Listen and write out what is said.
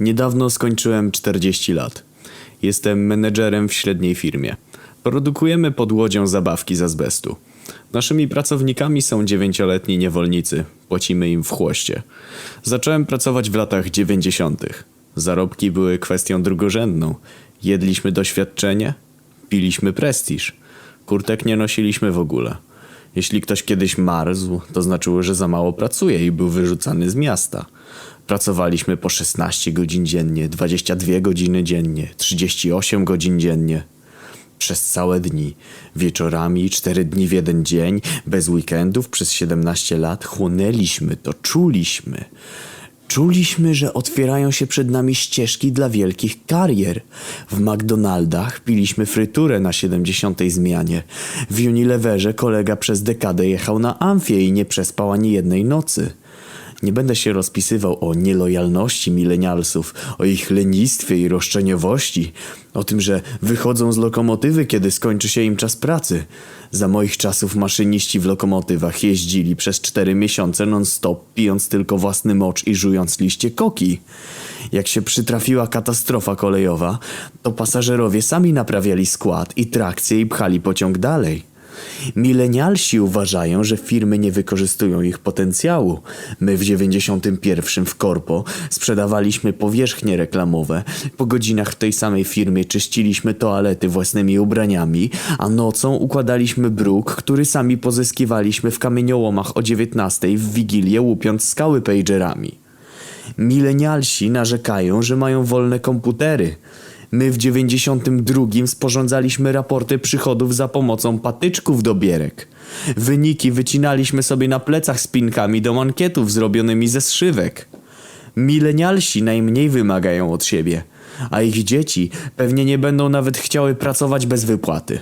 Niedawno skończyłem 40 lat. Jestem menedżerem w średniej firmie. Produkujemy pod łodzią zabawki z azbestu. Naszymi pracownikami są dziewięcioletni niewolnicy. Płacimy im w chłoście. Zacząłem pracować w latach 90. Zarobki były kwestią drugorzędną. Jedliśmy doświadczenie, piliśmy prestiż. Kurtek nie nosiliśmy w ogóle. Jeśli ktoś kiedyś marzł, to znaczyło, że za mało pracuje i był wyrzucany z miasta. Pracowaliśmy po 16 godzin dziennie, 22 godziny dziennie, 38 godzin dziennie. Przez całe dni, wieczorami, 4 dni w jeden dzień, bez weekendów przez 17 lat chłonęliśmy to, czuliśmy. Czuliśmy, że otwierają się przed nami ścieżki dla wielkich karier. W McDonaldach piliśmy fryturę na 70. zmianie. W Unileverze kolega przez dekadę jechał na Amfie i nie przespał ani jednej nocy. Nie będę się rozpisywał o nielojalności milenialsów, o ich lenistwie i roszczeniowości, o tym, że wychodzą z lokomotywy, kiedy skończy się im czas pracy. Za moich czasów maszyniści w lokomotywach jeździli przez cztery miesiące non-stop, pijąc tylko własny mocz i żując liście koki. Jak się przytrafiła katastrofa kolejowa, to pasażerowie sami naprawiali skład i trakcję i pchali pociąg dalej. Milenialsi uważają, że firmy nie wykorzystują ich potencjału. My w 91 w Korpo sprzedawaliśmy powierzchnie reklamowe, po godzinach w tej samej firmie czyściliśmy toalety własnymi ubraniami, a nocą układaliśmy bruk, który sami pozyskiwaliśmy w kamieniołomach o 19 w Wigilię łupiąc skały pagerami. Milenialsi narzekają, że mają wolne komputery. My w 92 sporządzaliśmy raporty przychodów za pomocą patyczków do bierek. Wyniki wycinaliśmy sobie na plecach z pinkami do mankietów zrobionymi ze zszywek. Milenialsi najmniej wymagają od siebie, a ich dzieci pewnie nie będą nawet chciały pracować bez wypłaty.